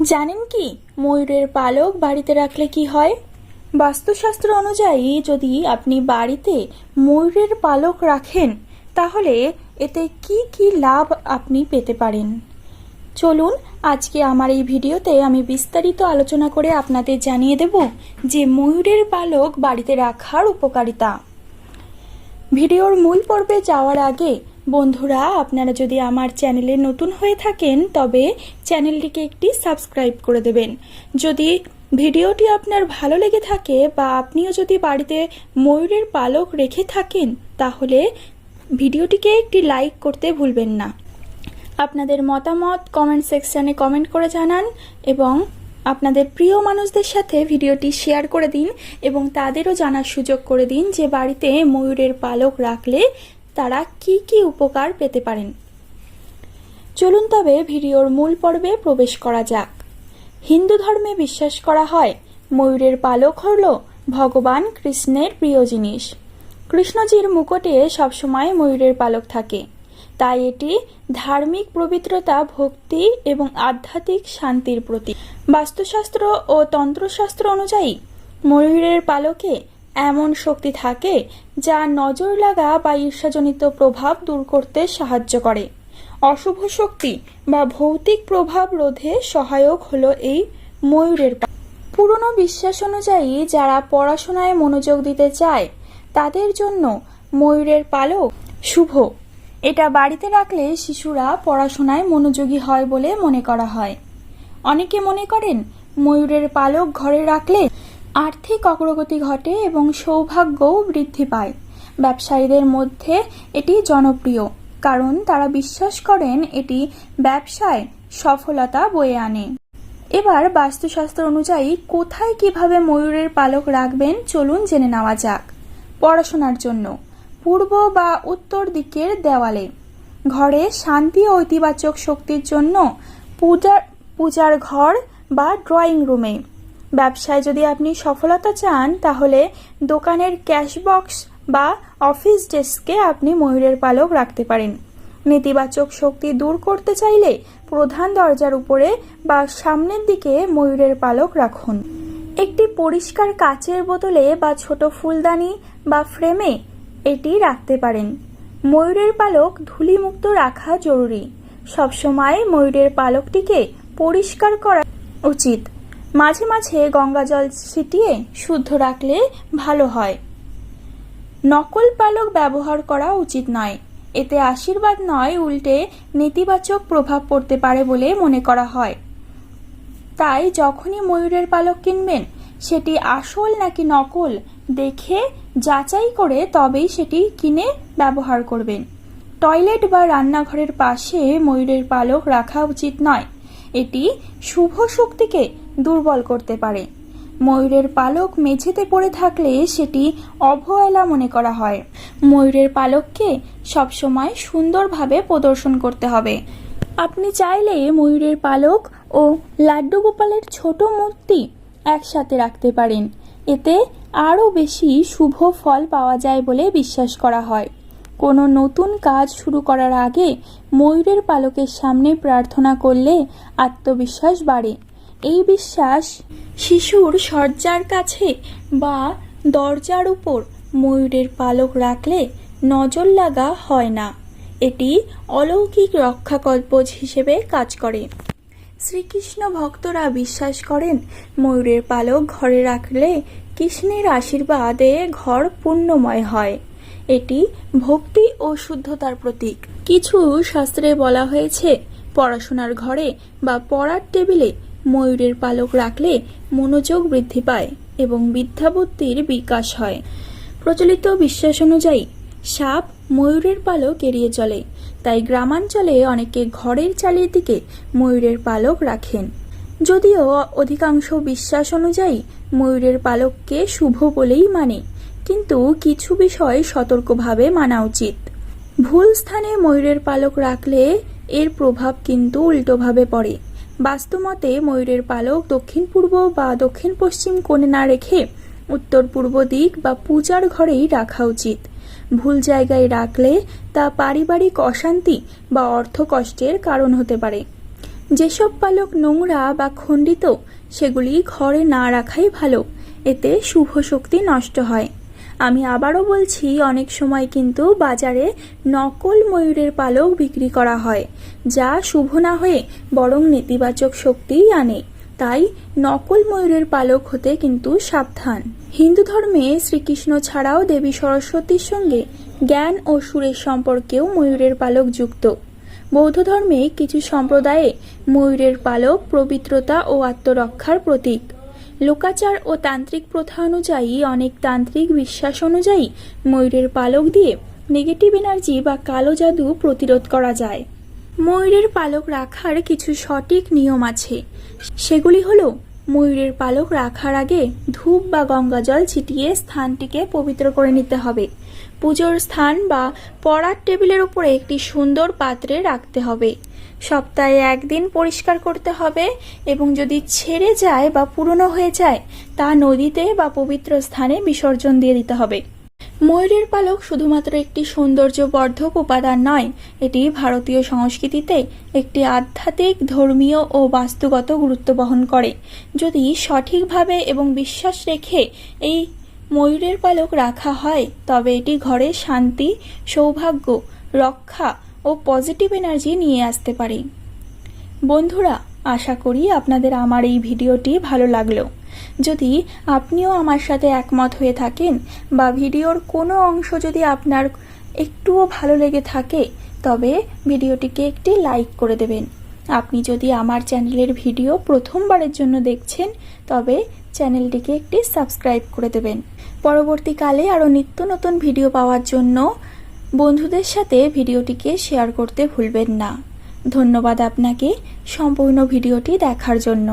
জানেন কি? ময়ূরের পালক বাড়িতে রাখলে কি হয়? বাস্তুশাস্ত্র অনুযায়ী যদি আপনি বাড়িতে ময়ূরের পালক রাখেন, তাহলে এতে কি কি লাভ আপনি পেতে পারেন? চলুন, আজকে আমার এই ভিডিওতে আমি বিস্তারিত আলোচনা করে আপনাদের জানিয়ে দেব যে ময়ূরের পালক বাড়িতে রাখার উপকারিতা। ভিডিওর মূল পর্বে যাওয়ার আগে বন্ধুরা, আপনারা যদি আমার চ্যানেলে নতুন হয়ে থাকেন, তবে চ্যানেলটিকে একটি সাবস্ক্রাইব করে দেবেন। যদি ভিডিওটি আপনার ভালো লেগে থাকে বা আপনিও যদি বাড়িতে ময়ূরের পালক রেখে থাকেন, তাহলে ভিডিওটিকে একটি লাইক করতে ভুলবেন না। আপনাদের মতামত কমেন্ট সেকশনে কমেন্ট করে জানান এবং আপনাদের প্রিয় মানুষদের সাথে ভিডিওটি শেয়ার করে দিন এবং তাদেরও জানার সুযোগ করে দিন যে বাড়িতে ময়ূরের পালক রাখলে তারা কি কি উপকার পেতে পারেন? চলুন তবে ভিডিওর মূল পর্বে প্রবেশ করা যাক। হিন্দু ধর্মে বিশ্বাস করা হয়, ময়ূরের পালক হল ভগবান কৃষ্ণের প্রিয় জিনিস। কৃষ্ণজির মুকুটে সবসময় ময়ূরের পালক থাকে। তাই এটি ধার্মিক পবিত্রতা, ভক্তি এবং আধ্যাত্মিক শান্তির প্রতীক। বাস্তুশাস্ত্র ও তন্ত্রশাস্ত্র অনুযায়ী ময়ূরের পালকে এমন শক্তি থাকে যা নজর লাগা বা ঈর্ষাজনিত প্রভাব দূর করতে সাহায্য করে। অশুভ শক্তি বা ভৌতিক প্রভাব রোধে সহায়ক হলো এই ময়ূরের পালক পুরনো বিশ্বাস অনুযায়ী যারা পড়াশোনায় মনোযোগ দিতে চায়, তাদের জন্য ময়ূরের পালক শুভ। এটা বাড়িতে রাখলে শিশুরা পড়াশোনায় মনোযোগী হয় বলে মনে করা হয়। অনেকে মনে করেন ময়ূরের পালক ঘরে রাখলে আর্থিক অগ্রগতি ঘটে এবং সৌভাগ্যও বৃদ্ধি পায়। ব্যবসায়ীদের মধ্যে এটি জনপ্রিয়, কারণ তারা বিশ্বাস করেন এটি ব্যবসায় সফলতা বয়ে আনে। এবার বাস্তুশাস্ত্র অনুযায়ী কোথায় কীভাবে ময়ূরের পালক রাখবেন চলুন জেনে নেওয়া যাক। পড়াশোনার জন্য, পূর্ব বা উত্তর দিকের দেওয়ালে। ঘরে শান্তি ও ইতিবাচক শক্তির জন্য পূজার পূজার ঘর বা ড্রয়িং রুমে। ব্যবসায় যদি আপনি সফলতা চান, তাহলে দোকানের ক্যাশ বক্স বা অফিস ডেস্কে আপনি ময়ূরের পালক রাখতে পারেন। নেতিবাচক শক্তি দূর করতে চাইলে প্রধান দরজার উপরে বা সামনের দিকে ময়ূরের পালক রাখুন। একটি পরিষ্কার কাচের বোতলে বা ছোট ফুলদানি বা ফ্রেমে এটি রাখতে পারেন। ময়ূরের পালক ধুলিমুক্ত রাখা জরুরি। সবসময় ময়ূরের পালকটিকে পরিষ্কার করা উচিত। মাঝে মাঝে গঙ্গা জল ছিটিয়ে শুদ্ধ রাখলে ভালো হয়। নকল পালক ব্যবহার করা উচিত নয়। এতে আশীর্বাদ নয়, উল্টে নেতিবাচক প্রভাব পড়তে পারে বলে মনে করা হয়। তাই যখনই ময়ূরের পালক কিনবেন, সেটি আসল নাকি নকল, দেখে যাচাই করে তবেই সেটি কিনে ব্যবহার করবেন। টয়লেট বা রান্নাঘরের পাশে ময়ূরের পালক রাখা উচিত নয়। এটি শুভ শক্তিকে দুর্বল করতে পারে। ময়ূরের পালক মেঝেতে পড়ে থাকলে সেটি অবহেলা মনে করা হয়। ময়ূরের পালককে সবসময় সুন্দরভাবে প্রদর্শন করতে হবে। আপনি চাইলে ময়ূরের পালক ও লাড্ডু গোপালের ছোট মূর্তি একসাথে রাখতে পারেন। এতে আরও বেশি শুভ ফল পাওয়া যায় বলে বিশ্বাস করা হয়। কোনো নতুন কাজ শুরু করার আগে ময়ূরের পালকের সামনে প্রার্থনা করলে আত্মবিশ্বাস বাড়ে। এই বিশ্বাস শিশুর শয্যার কাছে বা দরজার উপর ময়ূরের পালক রাখলে নজর লাগা হয় না। এটি অলৌকিক রক্ষাকল্পজ হিসেবে কাজ করে। শ্রীকৃষ্ণ ভক্তরা বিশ্বাস করেন, ময়ূরের পালক ঘরে রাখলে কৃষ্ণের আশীর্বাদে ঘর পুণ্যময় হয়। এটি ভক্তি ও শুদ্ধতার প্রতীক। কিছু শাস্ত্রে বলা হয়েছে, পড়াশোনার ঘরে বা পড়ার টেবিলে ময়ূরের পালক রাখলে মনোযোগ বৃদ্ধি পায় এবং বিদ্যাবুদ্ধির বিকাশ হয়। প্রচলিত বিশ্বাস অনুযায়ী, সাপ ময়ূরের পালক এড়িয়ে চলে, তাই গ্রামাঞ্চলে অনেকে ঘরের চালের দিকে ময়ূরের পালক রাখেন। যদিও অধিকাংশ বিশ্বাস অনুযায়ী, ময়ূরের পালককে শুভ বলেই মানে কিন্তু কিছু বিষয় সতর্কভাবে মানা উচিত। ভুল স্থানে ময়ূরের পালক রাখলে এর প্রভাব কিন্তু উল্টোভাবে পড়ে। বাস্তুমতে ময়ূরের পালক দক্ষিণ পূর্ব বা দক্ষিণ পশ্চিম কোণে না রেখে উত্তর পূর্ব দিক বা পূজার ঘরেই রাখা উচিত। ভুল জায়গায় রাখলে তা পারিবারিক অশান্তি বা অর্থকষ্টের কারণ হতে পারে। যেসব পালক নোংরা বা খণ্ডিত, সেগুলি ঘরে না রাখাই ভালো। এতে শুভ শক্তি নষ্ট হয়। আমি আবারও বলছি, অনেক সময় কিন্তু বাজারে নকল ময়ূরের পালক বিক্রি করা হয়, যা শুভ না হয়ে বরং নেতিবাচক শক্তিই আনে। তাই নকল ময়ূরের পালক হতে কিন্তু সাবধান। হিন্দু ধর্মে শ্রীকৃষ্ণ ছাড়াও দেবী সরস্বতীর সঙ্গে জ্ঞান ও সুরের সম্পর্কেও ময়ূরের পালক যুক্ত। বৌদ্ধ ধর্মে কিছু সম্প্রদায়ে ময়ূরের পালক পবিত্রতা ও আত্মরক্ষার প্রতীক। লোকাচার ও তান্ত্রিক প্রথা অনুযায়ী, অনেক তান্ত্রিক বিশ্বাস অনুযায়ী ময়ূরের পালক দিয়ে নেগেটিভ এনার্জি বা কালো জাদু প্রতিরোধ করা যায়। ময়ূরের পালক রাখার কিছু সঠিক নিয়ম আছে। সেগুলি হলো, ময়ূরের পালক রাখার আগে ধূপ বা গঙ্গাজল ছিটিয়ে স্থানটিকে পবিত্র করে নিতে হবে। পুজোর স্থান বা পড়ার টেবিলের উপরে একটি সুন্দর পাত্রে রাখতে হবে। সপ্তাহে একদিন পরিষ্কার করতে হবে এবং যদি ছেড়ে যায় বা পুরনো হয়ে যায়, তা নদীতে বা পবিত্র স্থানে বিসর্জন দিয়ে দিতে হবে। ময়ূরের পালক শুধুমাত্র একটি সৌন্দর্যবর্ধক উপাদান নয়, এটি ভারতীয় সংস্কৃতিতে একটি আধ্যাত্মিক, ধর্মীয় ও বাস্তুগত গুরুত্ব বহন করে। যদি সঠিকভাবে এবং বিশ্বাস রেখে এই ময়ূরের পালক রাখা হয়, তবে এটি ঘরে শান্তি, সৌভাগ্য, রক্ষা ও পজিটিভ এনার্জি নিয়ে আসতে পারে। বন্ধুরা, আশা করি আপনাদের আমার এই ভিডিওটি ভালো লাগল। যদি আপনিও আমার সাথে একমত হয়ে থাকেন বা ভিডিওর কোনো অংশ যদি আপনার একটুও ভালো লেগে থাকে, তবে ভিডিওটিকে একটি লাইক করে দেবেন। আপনি যদি আমার চ্যানেলের ভিডিও প্রথমবারের জন্য দেখছেন, তবে চ্যানেলটিকে একটি সাবস্ক্রাইব করে দেবেন। পরবর্তীকালে আরও নিত্য নতুন ভিডিও পাওয়ার জন্য বন্ধুদের সাথে ভিডিওটিকে শেয়ার করতে ভুলবেন না। ধন্যবাদ আপনাকে সম্পূর্ণ ভিডিওটি দেখার জন্য।